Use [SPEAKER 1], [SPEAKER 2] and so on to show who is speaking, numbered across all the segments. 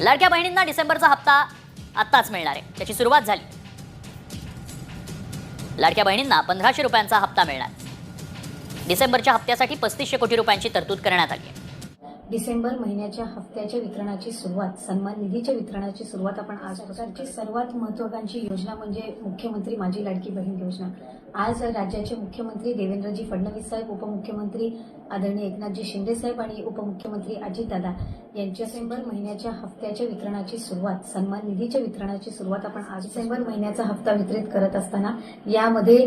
[SPEAKER 1] लाडक्या बहिणींना डिसेंबरचा हप्ता आत्ताच मिळणार आहे. त्याची सुरुवात झाली. लाडक्या बहिणींना पंधराशे रुपयांचा हप्ता मिळणार. डिसेंबरच्या हप्त्यासाठी पस्तीसशे कोटी रुपयांची तरतूद करण्यात आली आहे.
[SPEAKER 2] डिसेंबर महिन्याच्या हप्त्याच्या वितरणाची सुरुवात सन्मान निधीच्या वितरणाची सुरुवात आपण आज सरकारची सर्वात महत्वाकांक्षी योजना म्हणजे मुख्यमंत्री माझी लाडकी बहीण योजना. आज राज्याचे मुख्यमंत्री देवेंद्रजी फडणवीस साहेब उपमुख्यमंत्री आदरणीय एकनाथजी शिंदे साहेब आणि उपमुख्यमंत्री अजितदादा यांच्या डिसेंबर महिन्याच्या हप्त्याच्या वितरणाची सुरुवात सन्मान निधीच्या वितरणाची सुरुवात आपण आज डिसेंबर महिन्याचा हप्ता वितरित करत असताना यामध्ये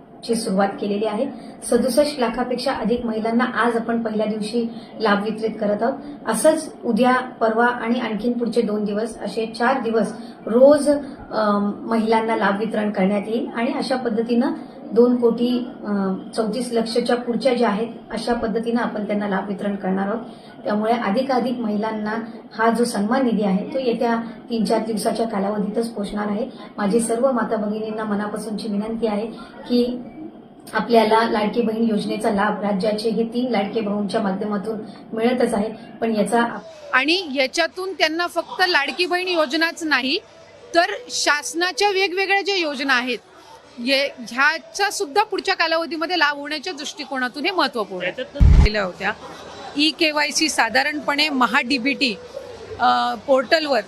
[SPEAKER 2] ची सुरुवात केलेली आहे. सदुसष्ट लाखापेक्षा अधिक महिलांना आज आपण पहिल्या दिवशी लाभ वितरित करत आहोत. असंच उद्या परवा आणि आणखीन पुढचे दोन दिवस असे चार दिवस रोज महिलांना लाभ वितरण करण्यात येईल. आणि अशा पद्धतीनं दोन कोटी चौतीस लक्षच्या पुढच्या ज्या आहेत अशा पद्धतीनं आपण त्यांना लाभ वितरण करणार आहोत. त्यामुळे अधिकाधिक महिलांना हा जो सन्मान निधी आहे तो येत्या तीन चार दिवसाच्या कालावधीतच पोहोचणार आहे. माझी सर्व माता भगिनींना मनापासूनची विनंती आहे की आपल्याला लाडकी बहीण योजनेचा लाभ राज्याचे हे तीन लाडके भाऊंच्या माध्यमातून मिळतच आहे पण याचा
[SPEAKER 3] आणि याच्यातून त्यांना फक्त लाडकी बहीण योजनाच नाही तर शासनाच्या वेगवेगळ्या ज्या योजना आहेत ये ह्याचा सुद्धा पुढच्या कालावधीमध्ये लाभ होण्याच्या दृष्टिकोनातून हे महत्त्वपूर्ण आहे. केल्या होत्या ई के वाय सी साधारणपणे महा डी बी टी पोर्टलवर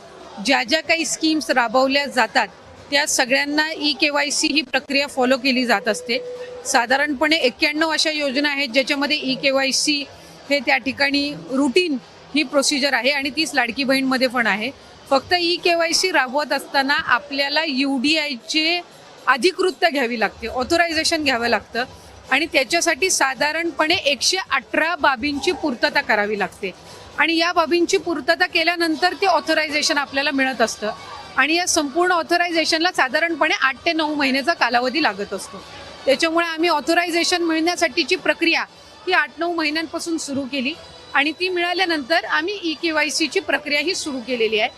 [SPEAKER 3] ज्या ज्या काही स्कीम्स राबवल्या जातात त्या सगळ्यांना ई के वाय सी ही प्रक्रिया फॉलो केली जात असते. साधारणपणे एक्क्याण्णव अशा योजना आहेत ज्याच्यामध्ये ई के वाय सी हे त्या ठिकाणी रुटीन ही प्रोसिजर आहे आणि तीच लाडकी बहीणमध्ये पण आहे. फक्त ई के वाय सी राबवत असताना आपल्याला यू डी आयचे अधिकृतता घ्यावी लागते ऑथोरायझेशन घ्यावं लागतं आणि त्याच्यासाठी साधारणपणे एकशे अठरा बाबींची पूर्तता करावी लागते. आणि या बाबींची पूर्तता केल्यानंतर ते ऑथोरायझेशन आपल्याला मिळत असतं. आणि या संपूर्ण ऑथोरायझेशनला साधारणपणे आठ ते नऊ महिन्याचा कालावधी लागत असतो. त्याच्यामुळे आम्ही ऑथोरायझेशन मिळण्यासाठीची प्रक्रिया ही आठ नऊ महिन्यांपासून सुरू केली आणि ती मिळाल्यानंतर आम्ही ई के वाय सीची प्रक्रिया ही सुरू केलेली आहे.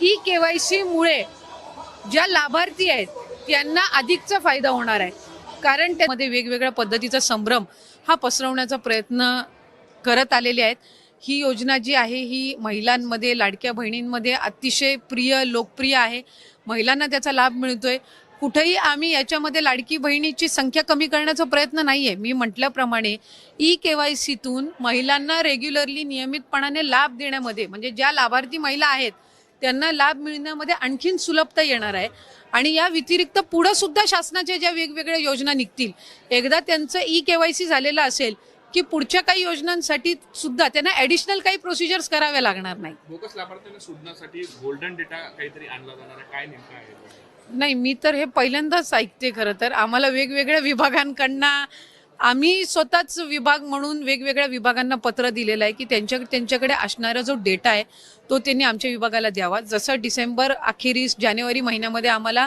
[SPEAKER 3] ई के वाय सीमुळे ज्या लाभार्थी आहेत त्यांना अधिकचा फायदा होणार आहे. कारण त्यामध्ये वेगवेगळ्या पद्धतीचा संभ्रम हा पसरवण्याचा प्रयत्न करत आलेले आहेत. ही योजना जी आहे ही महिलांमध्ये लाडक्या बहिणींमध्ये अतिशय प्रिय लोकप्रिय आहे. महिलांना त्याचा लाभ मिळतोय. कुठेही आम्ही याच्यामध्ये लाडकी बहिणीची संख्या कमी करण्याचा प्रयत्न नाही आहे मी म्हटल्याप्रमाणे ई के वाय सीतून महिलांना रेग्युलरली नियमितपणाने लाभ देण्यामध्ये म्हणजे ज्या लाभार्थी महिला आहेत त्यांना लाभ मिळण्यामध्ये आणखीन सुलभता येणार आहे. आणि या व्यतिरिक्त पुढं सुद्धा शासनाच्या ज्या वेगवेगळ्या योजना निघतील एकदा त्यांचं ई के वाय सी झालेलं असेल की पुढच्या काही योजनांसाठी सुद्धा त्यांना ॲडिशनल काही प्रोसिजर्स कराव्या लागणार नाही.
[SPEAKER 4] बोगस लाभार्थ्यांना शोधण्यासाठी गोल्डन डेटा काहीतरी आणला जाणार आहे. काय नेमकं आहे?
[SPEAKER 3] नाही मी तर हे पहिल्यांदाच ऐकते खरं तर. आम्हाला वेगवेगळ्या विभागांकडनं आम्ही स्वतःच विभाग म्हणून वेगवेगळ्या विभागांना पत्र दिलेलं आहे की त्यांच्या त्यांच्याकडे असणारा जो डेटा आहे तो त्यांनी आमच्या विभागाला द्यावा. जसं डिसेंबर अखेरीस जानेवारी महिन्यामध्ये आम्हाला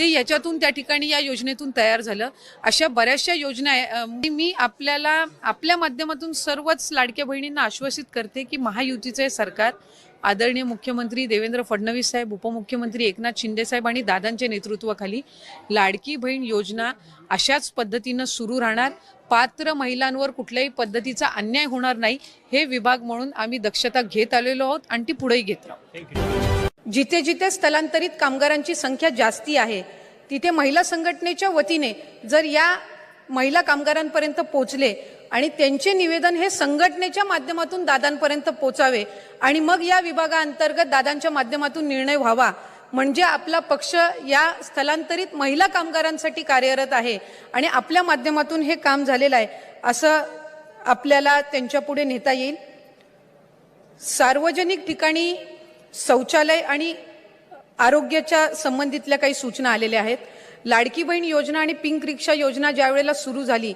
[SPEAKER 3] ते याच्यातून त्या ठिकाणी या योजनेतून तयार झालं. अशा बऱ्याचशा योजना आहे. मी आपल्याला आपल्या माध्यमातून सर्वच लाडक्या बहिणींना आश्वासित करते की महायुतीचं हे सरकार आदरणीय मुख्यमंत्री देवेंद्र फडणवीस साहेब उपमुख्यमंत्री एकनाथ शिंदे साहेब आणि दादांच्या नेतृत्वाखाली लाडकी बहीण योजना अशाच पद्धतीनं सुरू राहणार. पात्र महिलांवर कुठल्याही पद्धतीचा अन्याय होणार नाही. हे विभाग म्हणून आम्ही दक्षता घेत आलेलो आहोत आणि ती पुढेही घेत राहू. जिथे जिथे स्थलांतरित कामगारांची संख्या जास्ती आहे तिथे महिला संघटनेच्या वतीने जर या महिला कामगारांपर्यंत पोचले आणि त्यांचे निवेदन हे संघटनेच्या माध्यमातून दादांपर्यंत पोचावे आणि मग या विभागाअंतर्गत दादांच्या माध्यमातून निर्णय व्हावा म्हणजे आपला पक्ष या स्थलांतरित महिला कामगारांसाठी कार्यरत आहे आणि आपल्या माध्यमातून हे काम झालेलं आहे असं आपल्याला त्यांच्या पुढे नेता येईल. सार्वजनिक ठिकाणी शौचालय आणि आरोग्याच्या संबंधितल्या काही सूचना आलेल्या आहेत. लाडकी बहीण योजना आणि पिंक रिक्षा योजना ज्या वेळेला सुरू झाली